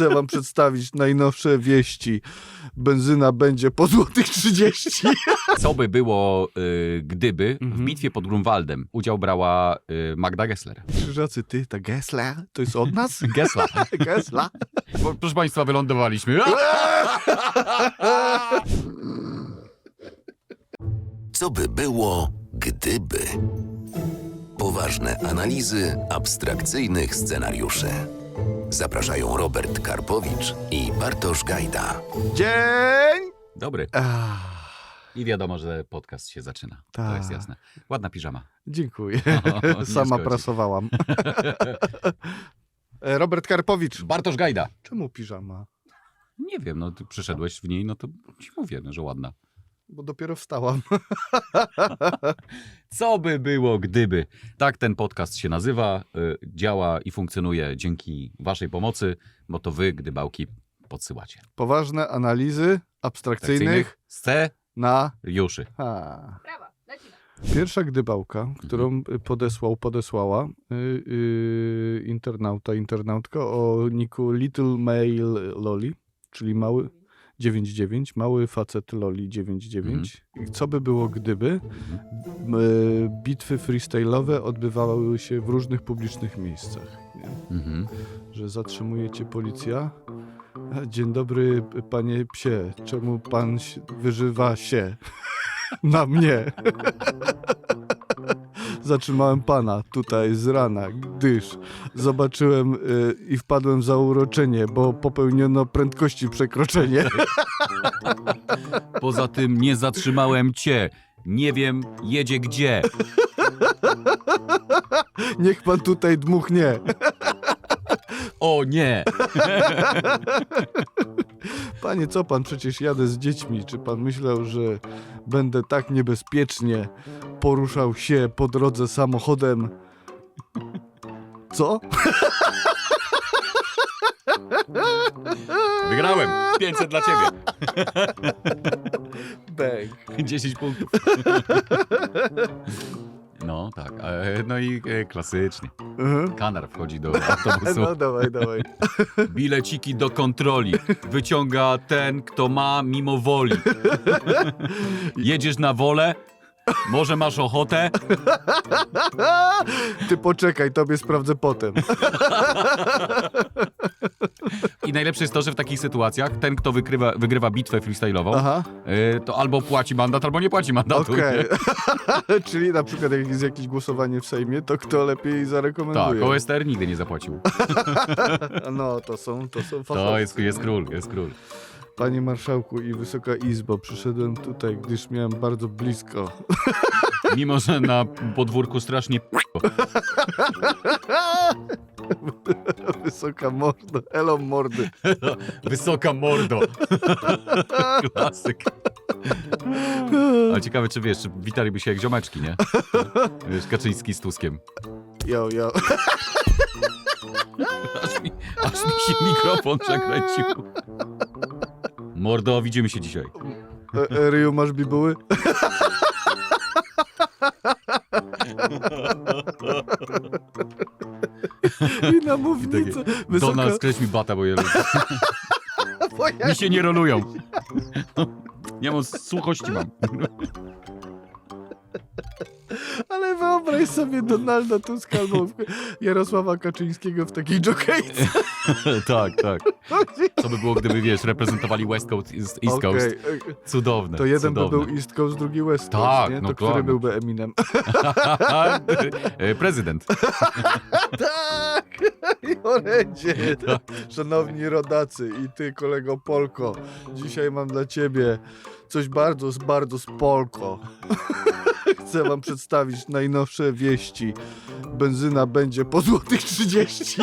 Chcę wam przedstawić najnowsze wieści. Benzyna będzie po złotych 30. Co by było, y, gdyby w Mhm. bitwie pod Grunwaldem udział brała y, Magda Gessler? Krzyżacy, ty, ta Gesla, to jest od nas? Gessler. Gesla? Bo, proszę Państwa, wylądowaliśmy. Co by było, gdyby? Poważne analizy abstrakcyjnych scenariuszy. Zapraszają Robert Karpowicz i Bartosz Gajda. Dzień! Dobry. Ach, I wiadomo, że podcast się zaczyna. To Tak. jest jasne. Ładna piżama. dziękuję. O, nie Sama szkodzi. prasowałam. E, Robert Karpowicz. Bartosz Gajda. Czemu piżama? Nie wiem, no ty przyszedłeś w niej, no to ci mówię, no, że ładna. Bo dopiero wstałam. Co by było, gdyby? Tak ten podcast się nazywa, y, działa i funkcjonuje dzięki waszej pomocy, bo to wy gdybałki podsyłacie. Poważne analizy abstrakcyjnych na... Juszy. Ha. Lecimy. Pierwsza gdybałka, którą y, podesłał, podesłała y, y, internauta, internautka o niku Little Male Loli, czyli mały 99, mały facet Loli 99. I Co by było, gdyby Mhm. y, bitwy freestyle'owe odbywały się w różnych publicznych miejscach? Mhm. Że zatrzymuje cię policja. Dzień dobry, panie psie. Czemu pan wyżywa się na mnie? Zatrzymałem pana tutaj z rana, gdyż zobaczyłem y, i wpadłem w zauroczenie, bo popełniono prędkości przekroczenie. Poza tym nie zatrzymałem cię. Nie wiem, jedzie gdzie. Niech pan tutaj dmuchnie. O nie! Panie, co pan? Przecież jadę z dziećmi. Czy pan myślał, że będę tak niebezpiecznie poruszał się po drodze samochodem? Co? Wygrałem! 500 dla ciebie. Bang. 10 punktów. No tak, e, no i e, klasycznie. Mhm. Kanar wchodzi do autobusu. No dawaj, dawaj. Bileciki do kontroli. Wyciąga ten, kto ma mimo woli. Jedziesz na wolę? Może masz ochotę? Ty poczekaj, tobie sprawdzę potem. I najlepsze jest to, że w takich sytuacjach ten, kto wygrywa, wygrywa bitwę freestyle'ową, Aha, y, to albo płaci mandat, albo nie płaci mandatu. okej. Czyli na przykład jak jest jakieś głosowanie w Sejmie, to kto lepiej Tak, zarekomenduje? OSTR nigdy nie zapłacił. No, to są, to są To fachowcy. jest, jest król, jest król. Panie Marszałku i Wysoka Izbo, przyszedłem tutaj, gdyż miałem bardzo blisko. Mimo, że na podwórku strasznie Wysoka mordo, elo mordy. wysoka mordo. Klasyk. Ale ciekawe, czy wiesz, czy witaliby się jak ziomeczki, nie? Wiesz, Kaczyński z Tuskiem. Jo, jo. Aż mi, aż mi się mikrofon przekręcił. Mordo, widzimy się dzisiaj. E, e, Ryu, masz bibuły? I na mównicę. Wysoka... Donald, skreś mi bata, bo je Bo ja- mi się nie rolują. Nie mam słuchości mam. Ale wyobraź sobie Donalda Tuska albo Jarosława Kaczyńskiego w takiej jokejce. tak, tak. Co by było, gdyby, wiesz, reprezentowali West Coast, East East Coast. Okej, okej. Cudowne, To jeden by cudowne. był East Coast, drugi West Coast, Tak, nie? no To który tak. byłby Eminem? E, Prezydent. tak! I orędzie. Szanowni rodacy i ty, kolego Polko, dzisiaj mam dla ciebie coś bardzo, bardzo z Polko. Chcę wam przedstawić najnowsze wieści. Benzyna będzie po złotych 30.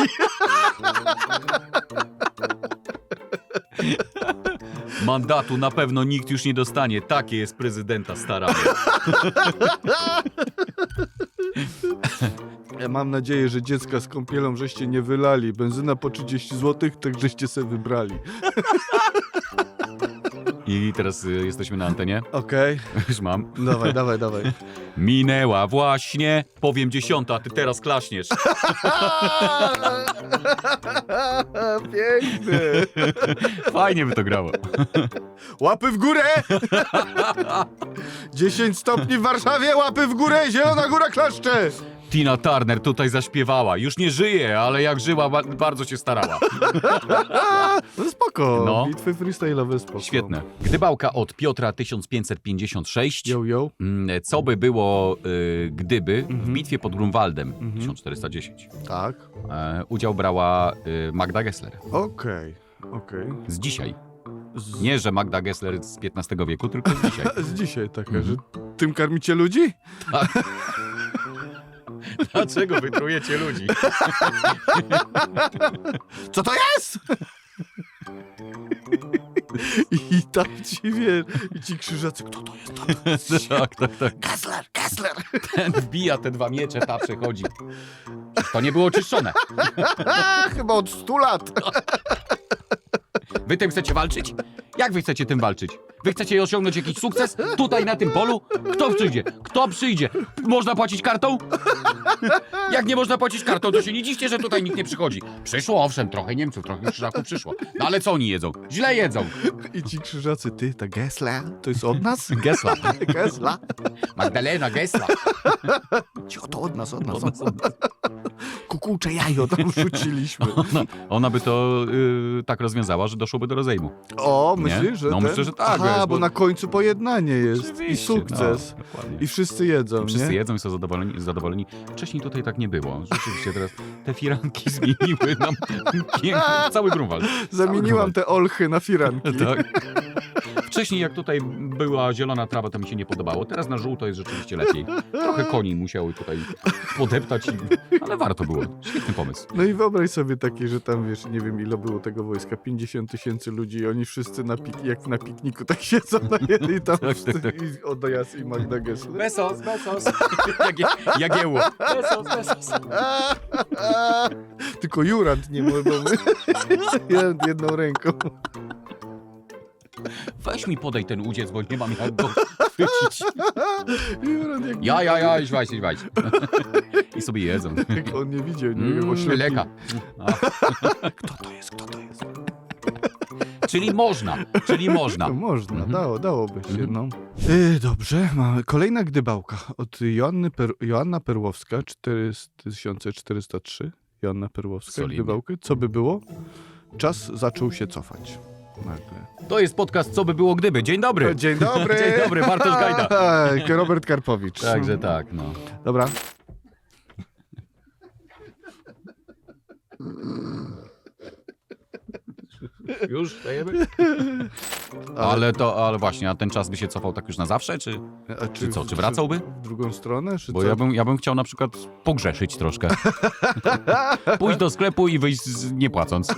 Mandatu na pewno nikt już nie dostanie. Takie jest prezydenta staranie. Ja mam nadzieję, że dziecka z kąpielą żeście nie wylali. Benzyna po 30 zł, tak żeście se wybrali. I teraz y, jesteśmy na antenie. Okej, Już mam. dawaj, dawaj, dawaj. Minęła właśnie, powiem dziesiąta, a ty teraz klaśniesz. Piękny. Fajnie by to grało. Łapy w górę! 10 stopni w Warszawie, łapy w górę, zielona góra klaszcze! Tina Turner tutaj zaśpiewała. Już nie żyje, ale jak żyła, ba- bardzo się starała. No spoko, No. bitwy freestyle'owe spoko. Świetne. Gdybałka od Piotra 1556. Yo, yo. Mm, Co by było, y, gdyby w Mhm. bitwie pod Grunwaldem Mhm. 1410 Tak, e, udział brała y, Magda Gessler. okej, okej. Z dzisiaj. Z... Nie, że Magda Gessler z XV wieku, tylko z dzisiaj. Z dzisiaj taka, Mhm. że tym karmicie ludzi? Dlaczego wytrujecie ludzi? Co to jest? I tam ci wie, i ci krzyżacy, kto to jest? Kto to jest? tak, tak, tak. Kessler, Kessler! Ten wbija te dwa miecze, ta przechodzi. To nie było czyszczone. Chyba od 100 lat. Wy tym chcecie walczyć? Jak wy chcecie tym walczyć? Wy chcecie osiągnąć jakiś sukces tutaj na tym polu? Kto przyjdzie? Kto przyjdzie? Można płacić kartą? Jak nie można płacić kartą, to się nie dziwcie, że tutaj nikt nie przychodzi. Przyszło, owszem, trochę Niemców, trochę Krzyżaków przyszło. No ale co oni jedzą? Źle jedzą. I ci krzyżacy, ty, ta Gessler, to jest od nas? Gesla. Gessler? Magdalena Gesla. Cio, to od nas, od nas. Ona, Od nas. Kukułcze jajo tam wrzuciliśmy. ona by to y, tak rozwiązała, że doszłoby do rozejmu. O, Nie? myślisz, że No, ten? myślę, że tak, Aha, wiesz, bo... bo- na końcu pojednanie jest i Oczywiście, sukces. No, dokładnie. I wszyscy jedzą, Wszyscy nie? jedzą i są zadowoleni, zadowoleni. Wcześniej tutaj tak nie było. Rzeczywiście teraz te firanki zmieniły nam piękny, cały Grunwald. Zamieniłam te olchy na firanki. Tak. Wcześniej jak tutaj była zielona trawa, to mi się nie podobało. Teraz na żółto jest rzeczywiście lepiej. Trochę koni musiały tutaj podeptać, i... ale warto było. Świetny pomysł. No i wyobraź sobie takie, że tam wiesz, nie wiem ile było tego wojska, 50 tysięcy ludzi i oni wszyscy na pik- jak na pikniku tak siedzą na jednej i tam Tak, wszyscy, tak, tak. i odojazd i Magda Gessler. Besos, besos. Jagie, jagiełło. Besos, besos. Tylko Jurand nie może, bo my Jurand jedną ręką. Weź mi podaj ten udziec, bo nie mam jak go chwycić. Jak, Ja, ja, ja, idź weź, idź weź. I sobie jedzą. jak on nie widział, nie wiem, Mm, oślepił. leka. Kto to jest, kto to jest? czyli można, czyli można. Można, Mhm. dało, dałoby się, Mhm. no. Y, dobrze, mamy kolejna gdybałka od Joanny per, Joanna Perłowska, 4403. Joanna Perłowska, Solidnie. gdybałkę. Co by było? Czas zaczął się cofać. Nagle. To jest podcast Co by było gdyby. Dzień dobry. Dzień dobry! Dzień dobry, Bartosz Gajda. Tak, Robert Karpowicz. Także tak, no. Dobra. Już dajemy? Ale to, ale właśnie, a ten czas by się cofał tak już na zawsze, czy, A czy co, czy wracałby? W drugą stronę, czy Bo co? ja bym, ja bym chciał na przykład pogrzeszyć troszkę. Pójść do sklepu i wyjść z, nie płacąc.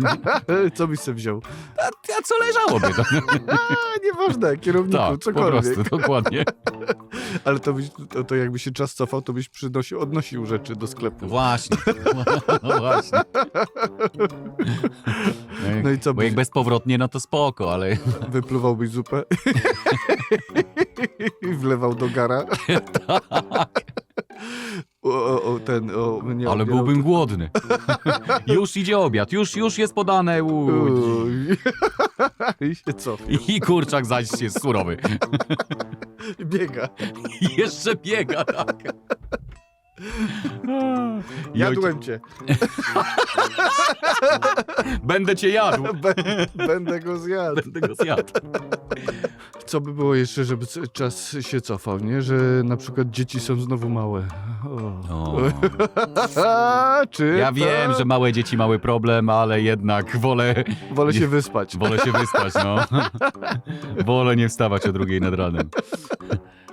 Co byś sobie wziął? A, a co leżałoby? A, nieważne, kierowniku, Tak, po cokolwiek. prostu, dokładnie. Ale to, byś, to, to jakby się czas cofał, to byś przynosił, odnosił rzeczy do sklepu. Właśnie, no właśnie. No i co Bo jak byś, bezpowrotnie, no to spoko, ale wypluwałbyś zupę i wlewał do gara? O, ten, o, nie Ale byłbym głodny. już idzie obiad, już, już jest podane. Uuu. Uj. I się cofie. I kurczak zaś jest surowy. I biega. Jeszcze biega, tak. I Jadłem cię. Będę cię jadł. Bę- Będę go zjadł. Będę go zjadł. Co by było jeszcze, żeby czas się cofał, nie? Że na przykład dzieci są znowu małe. O. O. Czy Ja to- wiem, że małe dzieci mały problem, ale jednak wolę, Wolę się wyspać. wolę się wyspać, no. Wolę nie wstawać o drugiej nad ranem.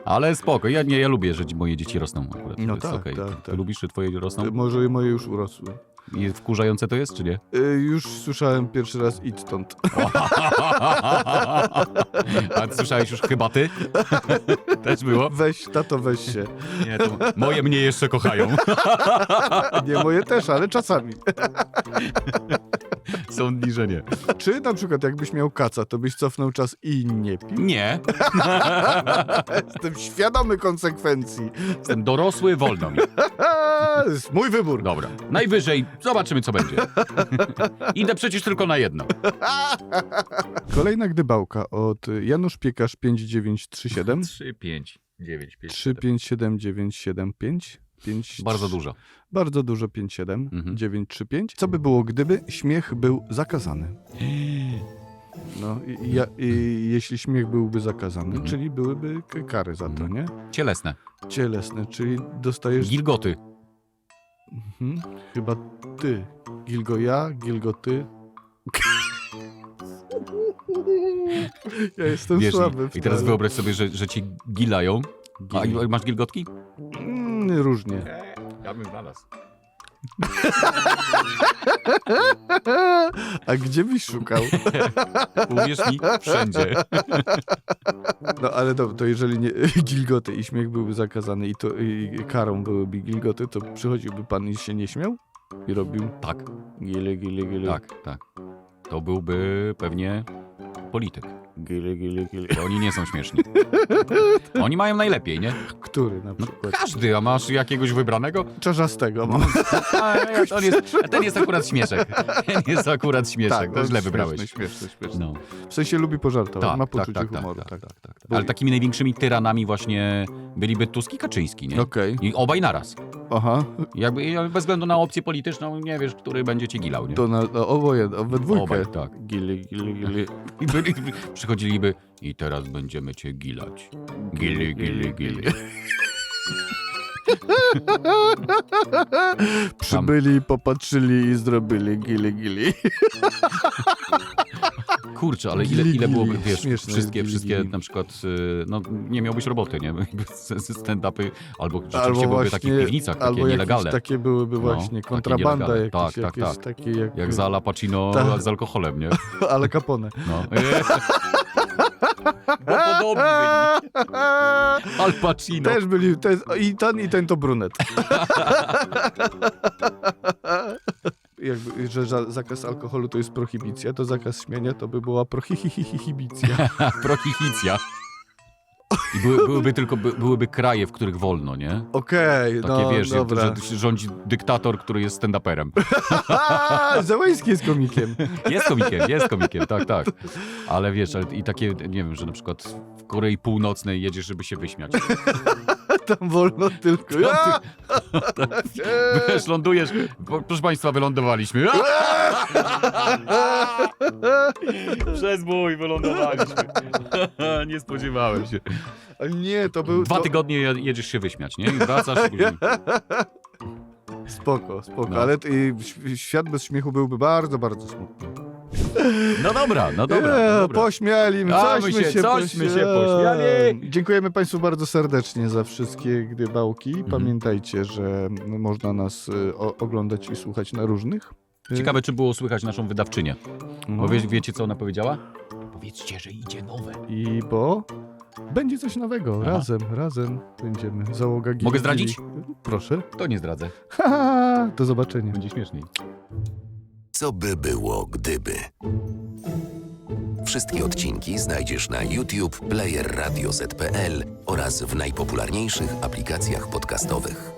Ale spoko, ja nie, ja lubię, że moje dzieci rosną akurat. No to jest tak, okej. tak, Ty tak. lubisz, że twoje rosną? Może i moje już urosły. I wkurzające to jest, czy nie? Y, już słyszałem pierwszy raz idź stąd. A słyszałeś już chyba ty? Też było? Weź, tato, weź się. Nie, to moje mnie jeszcze kochają. Nie moje też, ale czasami. Są dni, że nie. Czy na przykład jakbyś miał kaca, to byś cofnął czas i nie pił? Nie. Jestem świadomy konsekwencji. Jestem dorosły, wolno mi. To jest mój wybór. Dobra. Najwyżej zobaczymy, co będzie. Idę przecież tylko na jedno. Kolejna gdybałka od Janusz Piekarz 5937 3, 5, 9, 5. 357975 5 Bardzo dużo. Bardzo dużo 57 Mhm. 935. Co by było, gdyby śmiech był zakazany? No, i, ja, i, jeśli śmiech byłby zakazany, Mhm. czyli byłyby k- kary za to, nie? Cielesne. Cielesne, czyli dostajesz... Gilgoty. Mhm. Chyba ty. Gilgo ja, Gilgo ty. Ja jestem Wiesz, słaby. w i, i teraz wyobraź sobie, że, że cię gilają. A Gil- i- masz gilgotki? Mm, różnie. Ja bym znalazł. A gdzie byś szukał? Uwierz mi, wszędzie. No ale to, to jeżeli nie, gilgoty i śmiech byłby zakazany i, to, i karą byłyby gilgoty, to przychodziłby pan i się nie śmiał? I robił Tak, gile, gile, gile. tak, tak. To byłby pewnie polityk. Gile, gile, gile. Bo oni nie są śmieszni. Oni mają najlepiej, nie? Który na No przykład? każdy, a masz jakiegoś wybranego? Czarzastego mam. A, ten, jest, ten jest akurat śmieszek. Ten jest akurat śmieszek, to no, źle śmieszny, wybrałeś. Śmieszny, śmieszny. No. W sensie lubi pożartować, ma poczucie humoru. tak, Tak, tak, tak, tak. Bo- Ale takimi największyńmi tyranami właśnie byliby Tusk i Kaczyński, nie? Okej, I obaj naraz. Aha. Jakby bez względu na opcję polityczną nie wiesz, który będzie cię gilał, nie? To na, no, oboje, obydwójkę. Obaj, tak. Gile, gile, gile. I byli, przychodziliby i teraz będziemy cię gilać. Gili, gili, gili. Przybyli, popatrzyli i zrobili gili, gili. Kurczę, ale ile, ile byłoby, wiesz, Śmieszne wszystkie, gili, wszystkie gili. na przykład, y, no nie miałbyś roboty, nie? Stand-upy, albo rzeczywiście Albo byłyby właśnie, takie w piwnicach, takie albo nielegalne. jakieś takie byłyby No, właśnie, takie kontrabanda jakieś, Tak, tak, jakieś tak. takie jak... Jak za Al Pacino Tak. z alkoholem, nie? Ale Capone. No. Bo podobni byli. Al Pacino. Też byli, i ten i ten to brunet. Jakby, że za, zakaz alkoholu to jest prohibicja, to zakaz śmienia to by była prohihihihibicja. Prohibicja. I były, byłyby tylko by, byłyby kraje, w których wolno, nie? Okej, Takie no wiesz, dobra. że rządzi dyktator, który jest stand-uperem. Zełęski jest komikiem. Jest komikiem, jest komikiem, tak, tak. Ale wiesz, ale i takie, nie wiem, że na przykład w Korei Północnej jedziesz, żeby się wyśmiać. Tam wolno tylko. Ja! Wiesz, lądujesz, po- proszę państwa, wylądowaliśmy. Przez mój wylądowaliśmy. Nie spodziewałem się. Nie, to był... Dwa to... tygodnie je- jedziesz się wyśmiać, nie? I wracasz i później... Spoko, spoko, No. ale y, ś- świat bez śmiechu byłby bardzo, bardzo smutny. No dobra, no dobra. No dobra. Pośmiali, A, cośmy my się- się, cośmy się pośmiali. Dziękujemy Państwu bardzo serdecznie za wszystkie gdybałki. Mhm. Pamiętajcie, że można nas y, o, oglądać i słuchać na różnych. y, Ciekawe, czy było słychać naszą wydawczynię. Bo wie, wiecie, co ona powiedziała? Powiedzcie, że idzie nowe. I bo będzie coś nowego. Aha. Razem, razem będziemy. Załoga Gili, Mogę zdradzić? Proszę. To nie zdradzę. Haha, do zobaczenia. Będzie śmieszniej. Co by było, gdyby? Wszystkie odcinki znajdziesz na YouTube, Player Radio ZPL oraz w najpopularniejszych aplikacjach podcastowych.